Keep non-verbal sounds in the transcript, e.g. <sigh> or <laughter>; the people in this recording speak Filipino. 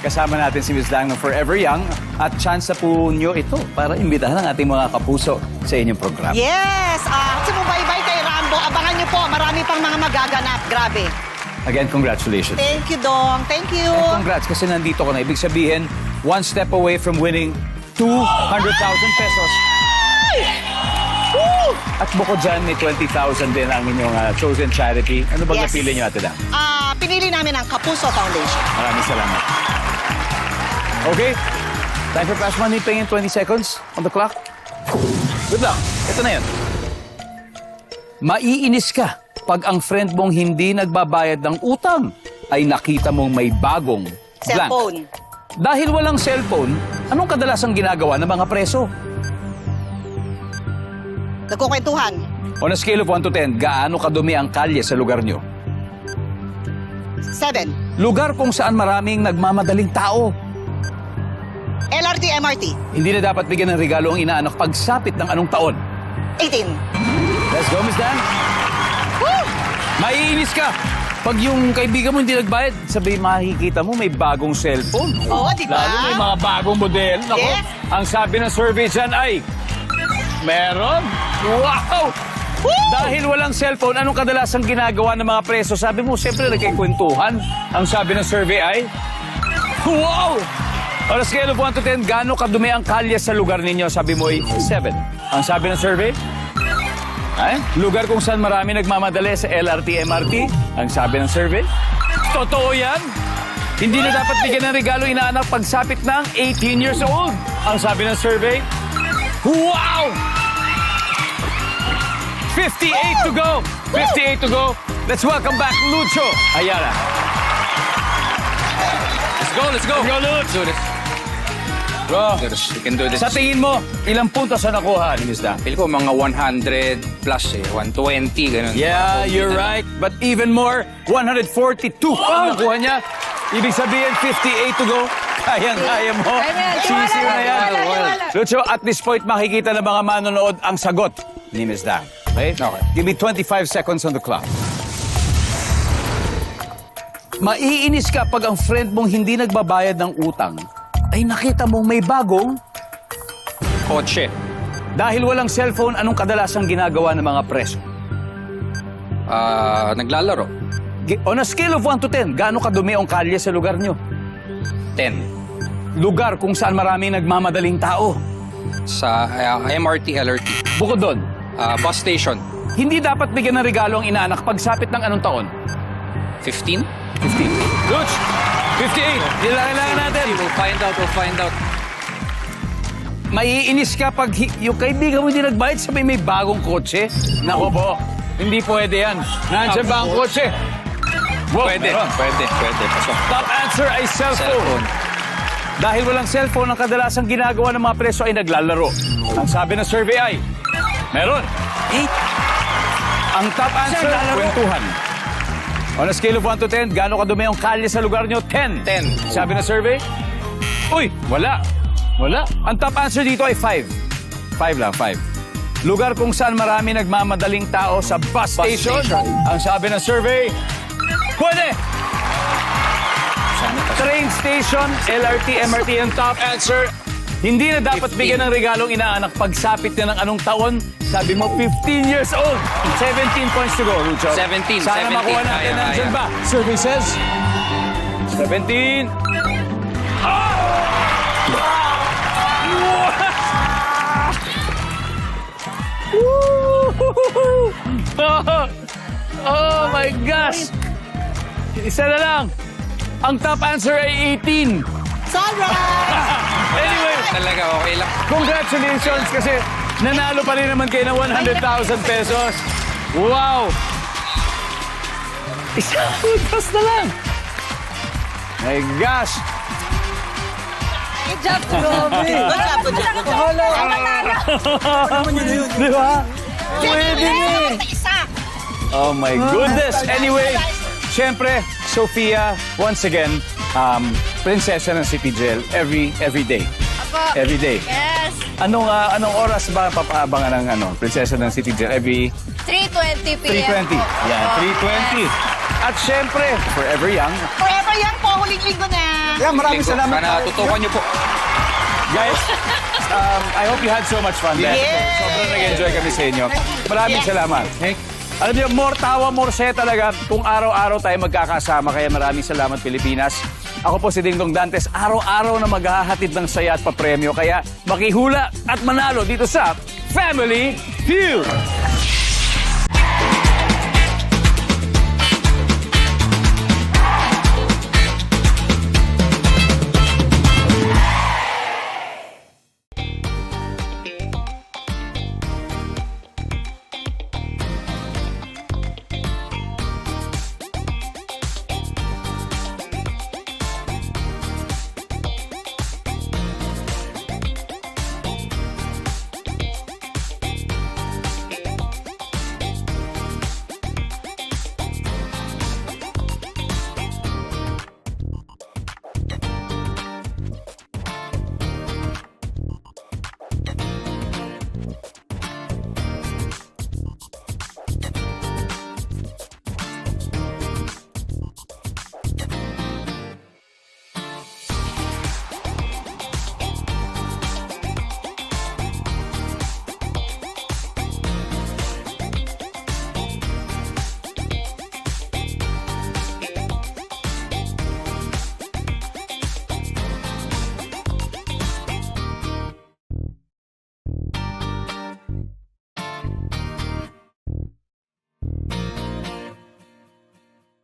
Kasama natin si Ms. Dang ng Forever Young at chance na po nyo ito para imbitahan ang ating mga kapuso sa inyong program. Yes! Ah, sumubaybay kay Rambo. Abangan niyo po, marami pang mga magaganap. Grabe. Again, congratulations. Thank you, Dong. Thank you. Congrats kasi nandito ka na. Ibig sabihin, one step away from winning 200,000 pesos. Woo! At bukod dyan, may 20,000 din ang inyong ah, chosen charity. Ano bang Yes. napili nyo, Ate Dang? Ah, pinili namin ang Kapuso Foundation. Maraming salamat. Okay. Time for Flash Money. Pingin 20 seconds on the clock. Good luck. Ito na yan. Maiinis ka pag ang friend mong hindi nagbabayad ng utang ay nakita mong may bagong blank. Cellphone. Dahil walang cellphone, anong kadalasang ginagawa ng mga preso? Nagkukwentuhan. On a scale of 1 to 10, gaano kadumi ang kalye sa lugar nyo? Seven. Lugar kung saan maraming nagmamadaling tao. LRT, MRT. Hindi na dapat bigyan ng regalo ang inaanak pagsapit ng anong taon. 18. Let's go, Miss Dan. Woo! Maiinis ka. Pag yung kaibigan mo hindi nagbayad, sabi makikita mo may bagong cellphone. Oo, di ba? Lalo may mga bagong model. Nako, Yes. ang sabi ng survey dyan ay, meron. Wow! Woo! Dahil walang cellphone, anong kadalasang ginagawa ng mga preso? Sabi mo, siyempre nagkikwentuhan. Ang sabi ng survey ay, Wow! On a scale of 1 to 10, gaano kadumi ang kalye sa lugar ninyo? Sabi mo ay 7. Ang sabi ng survey? Ay, lugar kung saan marami nagmamadali sa LRT, MRT. Ang sabi ng survey? Totoo yan? Hindi na dapat bigyan ng regalo inaanak pagsapit ng 18 years old. Ang sabi ng survey? Wow! 58 to go. 58 to go. Let's welcome back Lucho Ayala. Let's go, let's go. Let's go, Lucho. Let's do this. Bro. We can do this. sa tingin mo, ilang puntos na nakuha ni Miss Dan? Feel ko mga 100 plus eh. 120, ganun. Yeah, you're right. But even more, 142 ang nakuha niya. Ibig sabihin, 58 to go. <laughs> Kayang-kaya mo. Sisiw na yan. Lucho, at this point, makikita ng mga manonood ang sagot ni Miss Dan. Okay? Okay. Give me 25 seconds on the clock. Maiinis ka pag ang friend mong hindi nagbabayad ng utang ay nakita mong may bagong Kotse. dahil walang cellphone, anong kadalasang ginagawa ng mga preso? Ah, naglalaro. Gi- On a scale of 1 to 10, gaano kadumi ang kalye sa lugar nyo? 10. Lugar kung saan maraming nagmamadaling tao. Sa ah, MRT, LRT. Bukod doon, Ah, bus station. hindi dapat bigyan ng regalo ang inaanak pagsapit ng anong taon? 15? 15. Luch! 58! Yun lang kailangan natin. We'll find out, we'll find out. Maiinis ka pag hi- yung kaibigan mo hindi nagbayad, sabi may bagong kotse. Nako po, hindi pwede yan. Nandiyan ba ang kotse? Pwede, meron. pwede, pwede. Pasok. Top answer ay cellphone. Cellphone. Dahil walang cellphone, ang kadalasang ginagawa ng mga preso ay naglalaro. Ang sabi ng survey ay, meron. Ang top answer, kwentuhan. On a scale of 1 to 10, gaano kadumi ang kalye sa lugar nyo? 10. 10. Sabi ng survey? Uy, wala. Wala. Ang top answer dito ay 5. 5 lang, 5. Lugar kung saan marami nagmamadaling tao sa bus, station. station. Ang sabi ng survey, pwede. Train station, LRT, MRT ang top answer. Hindi na dapat 15. bigyan ng regalong inaanak pagsapit na ng anong taon. Sabi mo, 15 years old. 17 points to go, Lucho. 17, Sana 17. makuha natin. Kaya, Nandyan kaya. ba? Survey says... 17. Oh! <laughs> oh my gosh! Isa na lang. Ang top answer ay 18. Sunrise! <laughs> Anyway, Talaga, okay lang. congratulations kasi nanalo pa rin naman kayo ng 100,000 pesos. Wow! <laughs> Isang puntos na lang. My gosh! Good job, Grabe. <laughs> Good job, good job, job. Di ba? Pwede na eh. Oh my goodness. Anyway, syempre, Sophia, once again, um, prinsesa ng City Jail every every day. Apo. Every day. Yes. Anong ah, anong oras ba papaabangan ng ano, prinsesa ng City Jail? Every 3.20 p.m. 3.20. po. Yan, Opo. 3.20. At syempre, Forever Young, Forever young po, huling linggo na. Yeah, maraming Linggo. salamat. Sana tutukan niyo po. Guys, um, I hope you had so much fun. there. Yes. Sobrang nag-enjoy kami sa inyo. Maraming Yes. salamat. Alam niyo, more tawa, more saya talaga kung araw-araw tayo magkakasama. Kaya maraming salamat, Pilipinas. Ako po si Dingdong Dantes, araw-araw na maghahatid ng saya at papremyo. Kaya makihula at manalo dito sa Family Feud!